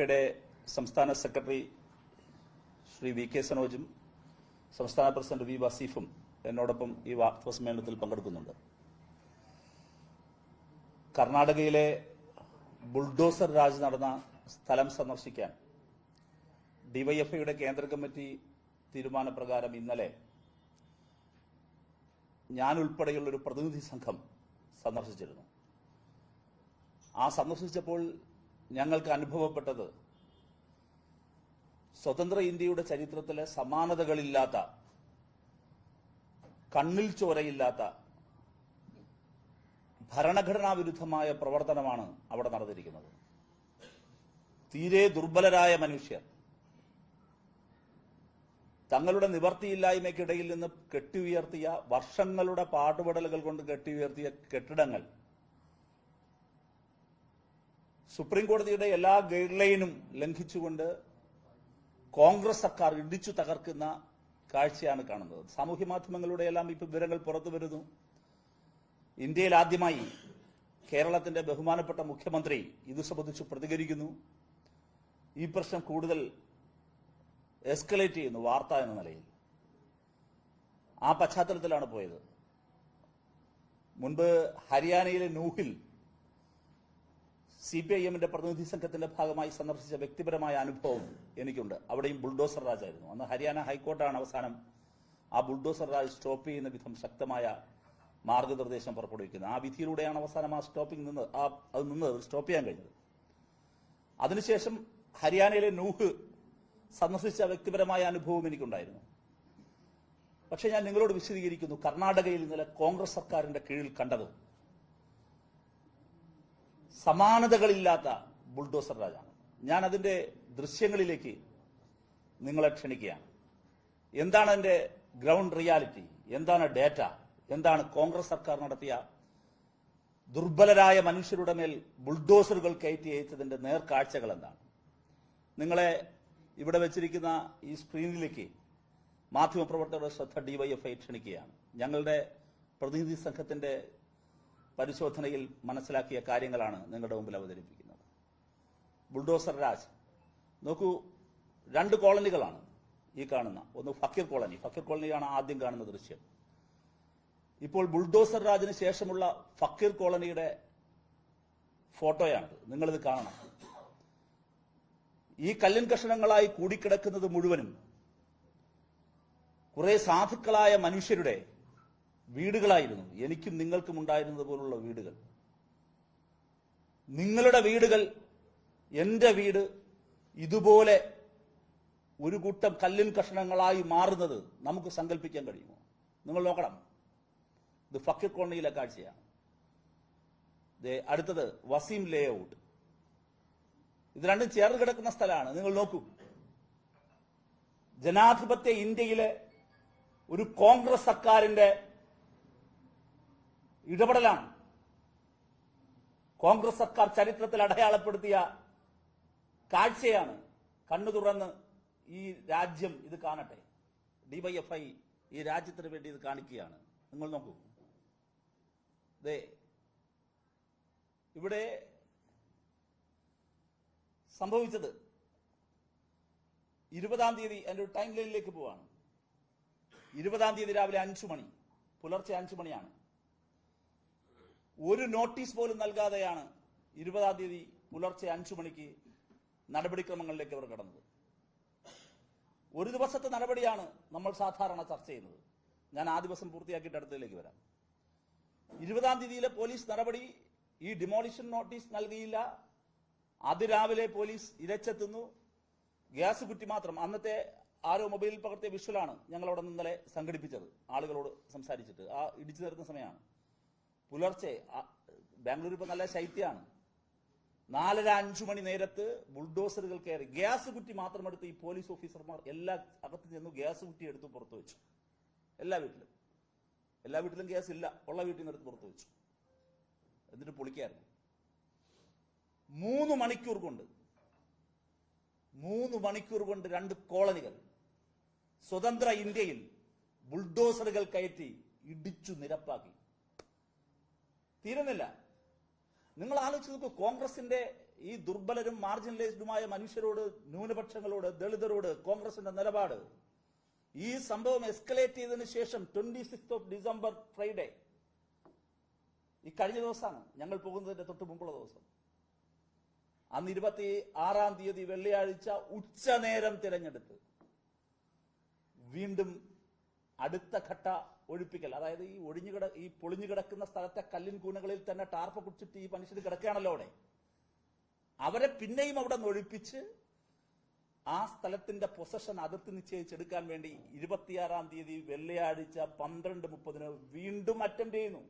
യുടെ സംസ്ഥാന secretary Shri V K സനോജും സംസ്ഥാന പ്രസിഡന്റ് വി വസീഫും എന്നോടൊപ്പം ഈ വാർത്താ സമ്മേളനത്തിൽ പങ്കെടുക്കുന്നുണ്ട്. കർണാടകയിലെ ബുൾഡോസർ രാജ് നടന്ന സ്ഥലം സന്ദർശിക്കാൻ ഡിവൈഎഫ്ഐയുടെ കേന്ദ്ര കമ്മിറ്റി തീരുമാനപ്രകാരം ഇന്നലെ ഞാൻ ഉൾപ്പെടെയുള്ള ഒരു പ്രതിനിധി സംഘം സന്ദർശിച്ചിരുന്നു. ആ സന്ദർശിച്ചപ്പോൾ ഞങ്ങൾക്ക് അനുഭവപ്പെട്ടത് സ്വതന്ത്ര ഇന്ത്യയുടെ ചരിത്രത്തിലെ സമാനതകളില്ലാത്ത കണ്ണിൽ ചോരയില്ലാത്ത ഭരണഘടനാ വിരുദ്ധമായ പ്രവർത്തനമാണ് അവിടെ നടന്നിരിക്കുന്നത്. തീരെ ദുർബലരായ മനുഷ്യർ തങ്ങളുടെ നിവർത്തിയില്ലായ്മയ്ക്കിടയിൽ നിന്ന് കെട്ടിയുയർത്തിയ വർഷങ്ങളുടെ പാടുപെടലുകൾ കൊണ്ട് കെട്ടിയുയർത്തിയ കെട്ടിടങ്ങൾ സുപ്രീം കോടതിയുടെ എല്ലാ ഗൈഡ് ലൈനും ലംഘിച്ചുകൊണ്ട് കോൺഗ്രസ് സർക്കാർ ഇടിച്ചു തകർക്കുന്ന കാഴ്ചയാണ് കാണുന്നത്. സാമൂഹ്യ മാധ്യമങ്ങളുടെ എല്ലാം ഇപ്പൊ വിവരങ്ങൾ പുറത്തു വരുന്നു. ഇന്ത്യയിൽ ആദ്യമായി കേരളത്തിന്റെ ബഹുമാനപ്പെട്ട മുഖ്യമന്ത്രി ഇത് സംബന്ധിച്ച് പ്രതികരിക്കുന്നു. ഈ പ്രശ്നം കൂടുതൽ എസ്കലേറ്റ് ചെയ്യുന്നു വാർത്ത എന്ന നിലയിൽ. ആ പശ്ചാത്തലത്തിലാണ് പോയത്. മുൻപ് ഹരിയാനയിലെ നൂഹിൽ സി പി ഐ എമ്മിന്റെ പ്രതിനിധി സംഘത്തിന്റെ ഭാഗമായി സന്ദർശിച്ച വ്യക്തിപരമായ അനുഭവം എനിക്കുണ്ട്. അവിടെയും ബുൾഡോസർ രാജായിരുന്നു. അന്ന് ഹരിയാന ഹൈക്കോർട്ടാണ് അവസാനം ആ ബുൾഡോസർ രാജ് സ്റ്റോപ്പ് ചെയ്യുന്ന വിധം ശക്തമായ മാർഗനിർദ്ദേശം പുറപ്പെടുവിക്കുന്നത്. ആ വിധിയിലൂടെയാണ് അവസാനം ആ സ്റ്റോപ്പിംഗ് നിന്ന് ആ അത് നിന്ന് സ്റ്റോപ്പ് ചെയ്യാൻ കഴിഞ്ഞത്. അതിനുശേഷം ഹരിയാനയിലെ നൂഹ് സന്ദർശിച്ച വ്യക്തിപരമായ അനുഭവം എനിക്കുണ്ടായിരുന്നു. പക്ഷേ ഞാൻ നിങ്ങളോട് വിശദീകരിക്കുന്നു. കർണാടകയിൽ ഇന്നലെ കോൺഗ്രസ് സർക്കാരിന്റെ കീഴിൽ കണ്ടത് സമാനതകളില്ലാത്ത ബുൾഡോസർ രാജാണ് ഞാൻ അതിന്റെ ദൃശ്യങ്ങളിലേക്ക് നിങ്ങളെ ക്ഷണിക്കുകയാണ്. എന്താണ് അതിന്റെ ഗ്രൗണ്ട് റിയാലിറ്റി? എന്താണ് ഡേറ്റ? എന്താണ് കോൺഗ്രസ് സർക്കാർ നടത്തിയ ദുർബലരായ മനുഷ്യരുടെ മേൽ ബുൾഡോസറുകൾ കയറ്റി അയച്ചതിന്റെ നേർക്കാഴ്ചകൾ എന്താണ്? നിങ്ങളെ ഇവിടെ വെച്ചിരിക്കുന്ന ഈ സ്ക്രീനിലേക്ക് മാധ്യമപ്രവർത്തകരുടെ ശ്രദ്ധ ഡിവൈഎഫ്ഐ ക്ഷണിക്കുകയാണ്. ഞങ്ങളുടെ പ്രതിനിധി സംഘത്തിന്റെ പരിശോധനയിൽ മനസ്സിലാക്കിയ കാര്യങ്ങളാണ് നിങ്ങളുടെ മുമ്പിൽ അവതരിപ്പിക്കുന്നത്. ബുൾഡോസർ രാജ് നോക്കൂ രണ്ട് കോളനികളാണ് ഈ കാണുന്ന. ഒന്ന് ഫക്കീർ കോളനി. ഫക്കീർ കോളനിയാണ് ആദ്യം കാണുന്ന ദൃശ്യം. ഇപ്പോൾ ബുൾഡോസർ രാജിന് ശേഷമുള്ള ഫക്കീർ കോളനിയുടെ ഫോട്ടോയാണിത്. നിങ്ങളിത് കാണണം. ഈ കല്ലിൻ കഷണങ്ങളായി കൂടിക്കിടക്കുന്നത് മുഴുവനും കുറെ സാധുക്കളായ മനുഷ്യരുടെ വീടുകളായിരുന്നു. എനിക്കും നിങ്ങൾക്കും ഉണ്ടായിരുന്നത് പോലുള്ള വീടുകൾ. നിങ്ങളുടെ വീടുകൾ എന്റെ വീട് ഇതുപോലെ ഒരു കൂട്ടം കല്ലിൻ കഷ്ണങ്ങളായി മാറുന്നത് നമുക്ക് സങ്കല്പിക്കാൻ കഴിയുമോ? നിങ്ങൾ നോക്കണം. ഇത് ഫക്കീർ കോളനിയിലെ കാഴ്ചയാണ്. അടുത്തത് വസീം ലേ ഔട്ട് ഇത് രണ്ടും ചേർന്ന് കിടക്കുന്ന സ്ഥലമാണ്. നിങ്ങൾ നോക്കൂ. ജനാധിപത്യ ഇന്ത്യയിലെ ഒരു കോൺഗ്രസ് സർക്കാരിന്റെ ഇടപെടലാണ്. കോൺഗ്രസ് സർക്കാർ ചരിത്രത്തിൽ അടയാളപ്പെടുത്തിയ കാഴ്ചയാണ് കണ്ണു തുറന്ന് ഈ രാജ്യം ഇത് കാണട്ടെ. ഡിവൈഎഫ്ഐ ഈ രാജ്യത്തിന് വേണ്ടി ഇത് കാണിക്കുകയാണ്. നിങ്ങൾ നോക്കൂ. ദേ ഇവിടെ സംഭവിച്ചത് ഇരുപതാം തീയതി എന്റെ ഒരു ടൈം ലൈനിലേക്ക് പോവാണ്. ഇരുപതാം തീയതി രാവിലെ അഞ്ചു മണി പുലർച്ചെ അഞ്ചു മണിയാണ്. ഒരു നോട്ടീസ് പോലും നൽകാതെയാണ് ഇരുപതാം തീയതി പുലർച്ചെ അഞ്ചു മണിക്ക് നടപടിക്രമങ്ങളിലേക്ക് അവർ കടന്നത്. ഒരു ദിവസത്തെ നടപടിയാണ് നമ്മൾ സാധാരണ ചർച്ച ചെയ്യുന്നത്. ഞാൻ ആ ദിവസം പൂർത്തിയാക്കിയിട്ട് അടുത്തതിലേക്ക് വരാം. ഇരുപതാം തീയതിയിലെ പോലീസ് നടപടി ഈ ഡിമോളിഷൻ നോട്ടീസ് നൽകിയില്ല. അതിരാവിലെ പോലീസ് ഇരച്ചെത്തുന്നു. ഗ്യാസ് കുറ്റി മാത്രം. അന്നത്തെ ആരോ മൊബൈലിൽ പകർത്തിയ വിഷ്വലാണ് ഞങ്ങൾ അവിടെ ഇന്നലെ സംഘടിപ്പിച്ചത്. ആളുകളോട് സംസാരിച്ചിട്ട്. ആ ഇടിച്ചു തരുന്ന സമയമാണ്. പുലർച്ചെ ബാംഗ്ലൂർ ഇപ്പൊ നല്ല ശൈത്യമാണ്. നാലര അഞ്ചു മണി നേരത്ത് ബുൾഡോസറുകൾ കയറി ഗ്യാസ് കുറ്റി മാത്രം എടുത്ത് ഈ പോലീസ് ഓഫീസർമാർ എല്ലാ അകത്ത് ചെന്നു ഗ്യാസ് കുറ്റി എടുത്ത് പുറത്തു വെച്ചു. എല്ലാ വീട്ടിലും. എല്ലാ വീട്ടിലും ഗ്യാസ് ഇല്ല. ഉള്ള വീട്ടിൽ നിന്ന് എടുത്ത് പുറത്തു വെച്ചു. എന്നിട്ട് പൊളിക്കായിരുന്നു. മൂന്ന് മണിക്കൂർ കൊണ്ട് മൂന്ന് മണിക്കൂർ കൊണ്ട് രണ്ട് കോളനികൾ സ്വതന്ത്ര ഇന്ത്യയിൽ ബുൾഡോസറുകൾ കയറ്റി ഇടിച്ചു നിരപ്പാക്കി. തീരുന്നില്ല. നിങ്ങൾ ആലോചിച്ച് നോക്കൂ കോൺഗ്രസിന്റെ ഈ ദുർബലരും മാർജിനലൈസ്ഡുമായ മനുഷ്യരോട് ന്യൂനപക്ഷങ്ങളോട് ദളിതരോട് കോൺഗ്രസിന്റെ നിലപാട് ഈ സംഭവം എസ്കലേറ്റ് ചെയ്തതിനു ശേഷം twenty six of December Friday. ഈ കഴിഞ്ഞ ദിവസമാണ്. ഞങ്ങൾ പോകുന്നതിന്റെ തൊട്ട് മുമ്പുള്ള ദിവസം. അന്ന് ഇരുപത്തി ആറാം തീയതി വെള്ളിയാഴ്ച ഉച്ചനേരം തിരഞ്ഞെടുത്ത് വീണ്ടും അടുത്ത ഘട്ട ഒഴിപ്പിക്കൽ. അതായത് ഈ ഒഴിഞ്ഞു കിട ഈ പൊളിഞ്ഞു കിടക്കുന്ന സ്ഥലത്തെ കല്ലിൻ കൂനകളിൽ തന്നെ ടാർപ്പ് കുടിച്ചിട്ട് ഈ മനുഷ്യർ കിടക്കുകയാണല്ലോ അവിടെ. അവരെ പിന്നെയും അവിടെ നിന്ന് ഒഴിപ്പിച്ച് ആ സ്ഥലത്തിന്റെ പൊസഷൻ അതിർത്തി നിശ്ചയിച്ചെടുക്കാൻ വേണ്ടി ഇരുപത്തിയാറാം തീയതി വെള്ളിയാഴ്ച പന്ത്രണ്ട് മുപ്പതിന് വീണ്ടും അറ്റംപ്റ്റ് ചെയ്യുന്നു.